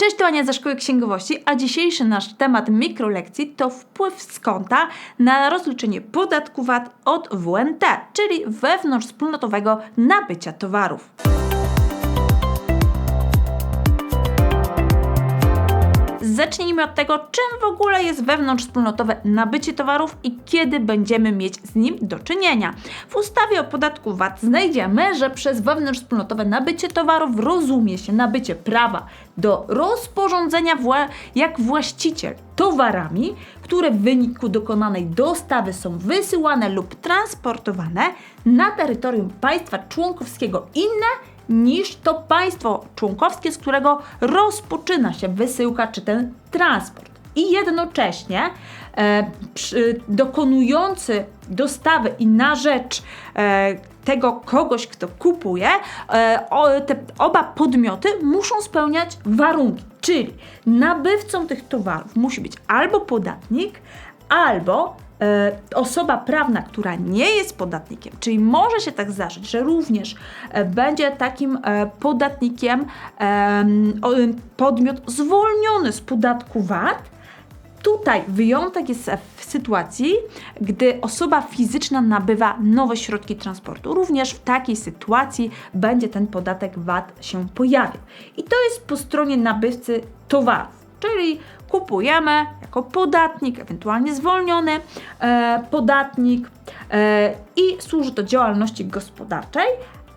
Cześć, to Ania ze Szkoły Księgowości, a dzisiejszy nasz temat mikrolekcji to wpływ z konta na rozliczenie podatku VAT od WNT, czyli wewnątrzwspólnotowego nabycia towarów. Zacznijmy od tego, czym w ogóle jest wewnątrzwspólnotowe nabycie towarów i kiedy będziemy mieć z nim do czynienia. W ustawie o podatku VAT znajdziemy, że przez wewnątrzwspólnotowe nabycie towarów rozumie się nabycie prawa do rozporządzenia wła jak właściciel towarami, które w wyniku dokonanej dostawy są wysyłane lub transportowane na terytorium państwa członkowskiego inne niż to państwo członkowskie, z którego rozpoczyna się wysyłka czy ten transport. I jednocześnie e, przy, dokonujący dostawy i na rzecz e, tego kogoś, kto kupuje, e, o, te oba podmioty muszą spełniać warunki. Czyli nabywcą tych towarów musi być albo podatnik, albo osoba prawna, która nie jest podatnikiem, czyli może się tak zdarzyć, że również e, będzie takim e, podatnikiem podmiot zwolniony z podatku VAT. Tutaj wyjątek jest w sytuacji, gdy osoba fizyczna nabywa nowe środki transportu. Również w takiej sytuacji będzie ten podatek VAT się pojawiał. I to jest po stronie nabywcy towarów. Czyli kupujemy jako podatnik, ewentualnie zwolniony e, podatnik e, i służy to działalności gospodarczej,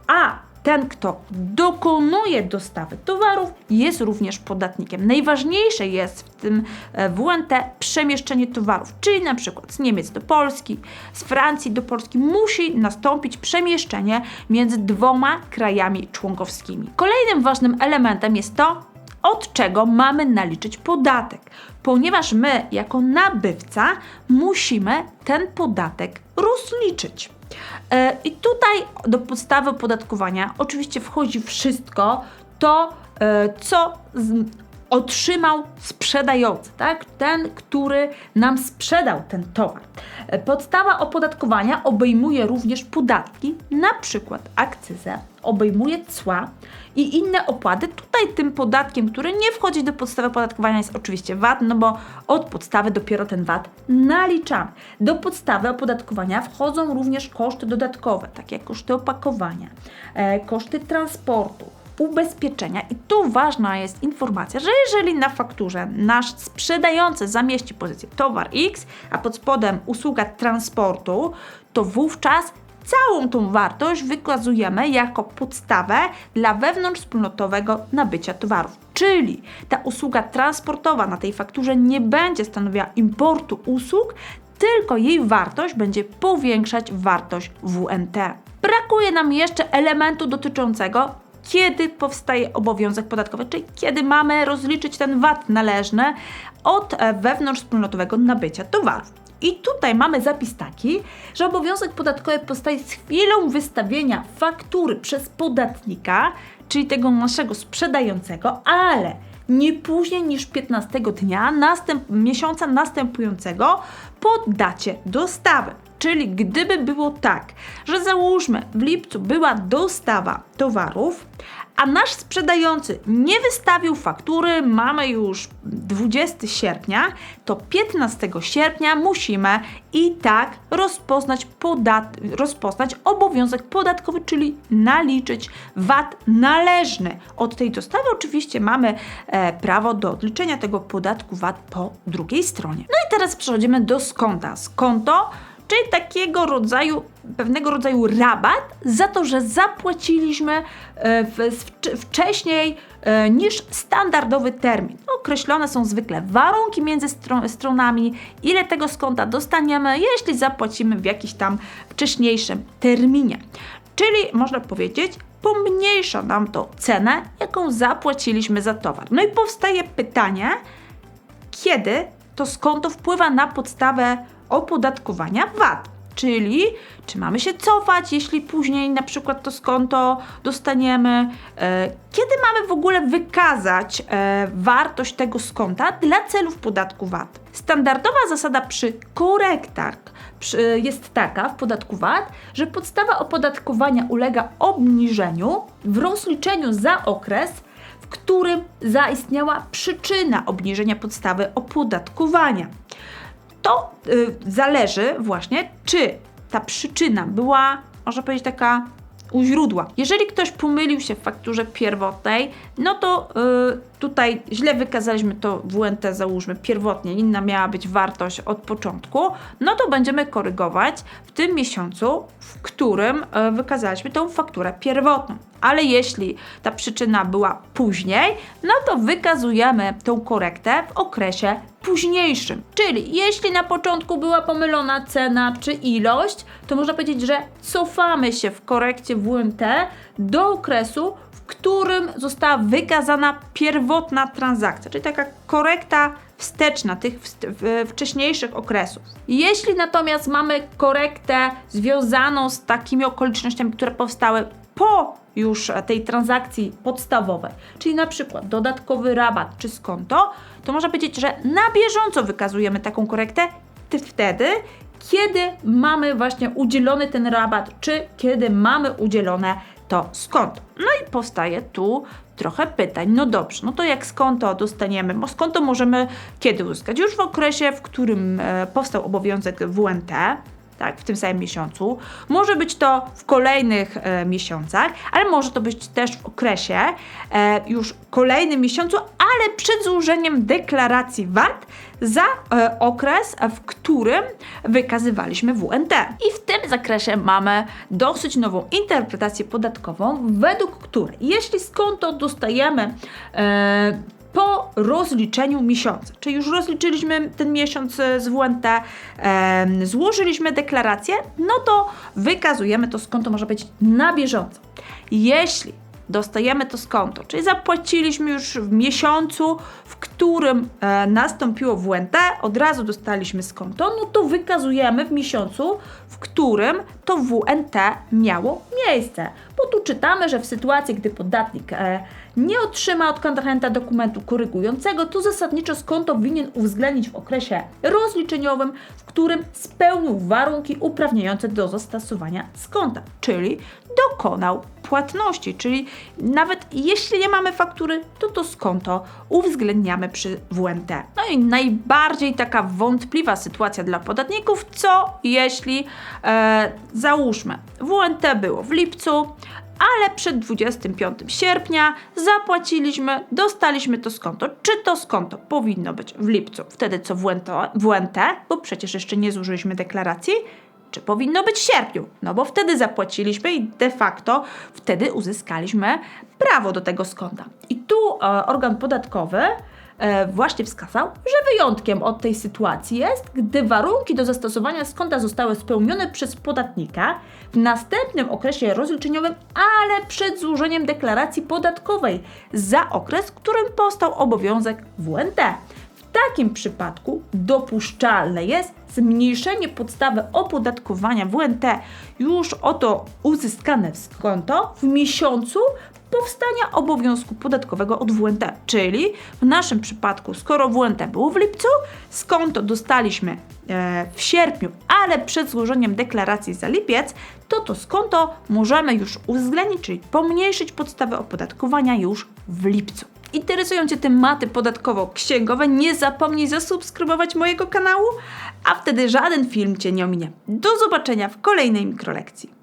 a ten, kto dokonuje dostawy towarów, jest również podatnikiem. Najważniejsze jest w tym e, WNT przemieszczenie towarów, czyli na przykład z Niemiec do Polski, z Francji do Polski musi nastąpić przemieszczenie między dwoma krajami członkowskimi. Kolejnym ważnym elementem jest to, od czego mamy naliczyć podatek, ponieważ my, jako nabywca, musimy ten podatek rozliczyć. E, I tutaj do podstawy opodatkowania oczywiście wchodzi wszystko to, e, co otrzymał sprzedający, tak? Ten, który nam sprzedał ten towar. Podstawa opodatkowania obejmuje również podatki, na przykład akcyzę, obejmuje cła i inne opłaty. Tutaj tym podatkiem, który nie wchodzi do podstawy opodatkowania jest oczywiście VAT, no bo od podstawy dopiero ten VAT naliczamy. Do podstawy opodatkowania wchodzą również koszty dodatkowe, takie jak koszty opakowania, e, koszty transportu, ubezpieczenia. I tu ważna jest informacja, że jeżeli na fakturze nasz sprzedający zamieści pozycję towar X, a pod spodem usługa transportu, to wówczas całą tą wartość wykazujemy jako podstawę dla wewnątrzwspólnotowego nabycia towarów. Czyli ta usługa transportowa na tej fakturze nie będzie stanowiła importu usług, tylko jej wartość będzie powiększać wartość WNT. Brakuje nam jeszcze elementu dotyczącego kiedy powstaje obowiązek podatkowy, czyli kiedy mamy rozliczyć ten VAT należny od e, wewnątrzwspólnotowego nabycia towarów. I tutaj mamy zapis taki, że obowiązek podatkowy powstaje z chwilą wystawienia faktury przez podatnika, czyli tego naszego sprzedającego, ale nie później niż 15 dnia następ miesiąca następującego po dacie dostawy. Czyli gdyby było tak, że załóżmy w lipcu była dostawa towarów, a nasz sprzedający nie wystawił faktury, mamy już 20 sierpnia, to 15 sierpnia musimy i tak rozpoznać, podat rozpoznać obowiązek podatkowy, czyli naliczyć VAT należny. Od tej dostawy oczywiście mamy e, prawo do odliczenia tego podatku VAT po drugiej stronie. No i teraz przechodzimy do skonta. Skonto czyli takiego rodzaju, pewnego rodzaju rabat za to, że zapłaciliśmy e, wcześniej e, niż standardowy termin. Określone są zwykle warunki między stronami, ile tego skonta dostaniemy, jeśli zapłacimy w jakimś tam wcześniejszym terminie. Czyli można powiedzieć, pomniejsza nam to cenę, jaką zapłaciliśmy za towar. No i powstaje pytanie, kiedy to skonto wpływa na podstawę opodatkowania VAT. Czyli czy mamy się cofać, jeśli później na przykład to skonto dostaniemy? E, kiedy mamy w ogóle wykazać e, wartość tego skonta dla celów podatku VAT? Standardowa zasada przy korektach jest taka w podatku VAT, że podstawa opodatkowania ulega obniżeniu w rozliczeniu za okres, którym zaistniała przyczyna obniżenia podstawy opodatkowania. To y, zależy właśnie, czy ta przyczyna była, można powiedzieć, taka u źródła. Jeżeli ktoś pomylił się w fakturze pierwotnej, no to y, tutaj źle wykazaliśmy to WNT, załóżmy pierwotnie, inna miała być wartość od początku, no to będziemy korygować w tym miesiącu, w którym y, wykazaliśmy tą fakturę pierwotną. Ale jeśli ta przyczyna była później, no to wykazujemy tą korektę w okresie późniejszym. Czyli jeśli na początku była pomylona cena czy ilość, to można powiedzieć, że cofamy się w korekcie WMT do okresu, w którym została wykazana pierwotna transakcja, czyli taka korekta wsteczna tych wcześniejszych okresów. Jeśli natomiast mamy korektę związaną z takimi okolicznościami, które powstały po już tej transakcji podstawowej, czyli na przykład dodatkowy rabat czy skonto, to można powiedzieć, że na bieżąco wykazujemy taką korektę wtedy, kiedy mamy właśnie udzielony ten rabat, czy kiedy mamy udzielone to skonto. No i powstaje tu trochę pytań. No dobrze, no to jak skonto dostaniemy? Bo skonto możemy kiedy uzyskać? Już w okresie, w którym e, powstał obowiązek WNT, tak, w tym samym miesiącu. Może być to w kolejnych e, miesiącach, ale może to być też w okresie e, już kolejnym miesiącu, ale przed złożeniem deklaracji VAT za e, okres, w którym wykazywaliśmy WNT. I w tym zakresie mamy dosyć nową interpretację podatkową, według której jeśli skonto dostajemy e, po rozliczeniu miesiąca. Czyli już rozliczyliśmy ten miesiąc e, z WNT, złożyliśmy deklarację, no to wykazujemy to skonto, może być na bieżąco. Jeśli dostajemy to skonto, czyli zapłaciliśmy już w miesiącu, w którym e, nastąpiło WNT, od razu dostaliśmy skonto, no to wykazujemy w miesiącu, w którym to WNT miało miejsce. Bo tu czytamy, że w sytuacji, gdy podatnik e, nie otrzyma od kontrahenta dokumentu korygującego, to zasadniczo skonto winien uwzględnić w okresie rozliczeniowym, w którym spełnił warunki uprawniające do zastosowania skonta, czyli dokonał płatności, czyli nawet jeśli nie mamy faktury, to to skonto uwzględniamy przy WNT. No i najbardziej taka wątpliwa sytuacja dla podatników, co jeśli e, załóżmy WNT było w lipcu, ale przed 25 sierpnia zapłaciliśmy, dostaliśmy to skonto. Czy to skonto powinno być w lipcu, wtedy co WNT, WNT bo przecież jeszcze nie złożyliśmy deklaracji, czy powinno być w sierpniu? No bo wtedy zapłaciliśmy i de facto wtedy uzyskaliśmy prawo do tego skonta. I tu e, organ podatkowy e, właśnie wskazał, że wyjątkiem od tej sytuacji jest, gdy warunki do zastosowania skonta zostały spełnione przez podatnika w następnym okresie rozliczeniowym, ale przed złożeniem deklaracji podatkowej za okres, którym powstał obowiązek WNT. W takim przypadku dopuszczalne jest zmniejszenie podstawy opodatkowania WNT już oto uzyskane w skonto w miesiącu powstania obowiązku podatkowego od WNT. Czyli w naszym przypadku, skoro WNT było w lipcu, skonto dostaliśmy e, w sierpniu, ale przed złożeniem deklaracji za lipiec, to to skonto możemy już uwzględnić, czyli pomniejszyć podstawę opodatkowania już w lipcu. Interesują Cię tematy podatkowo-księgowe, nie zapomnij zasubskrybować mojego kanału, a wtedy żaden film Cię nie ominie. Do zobaczenia w kolejnej mikrolekcji.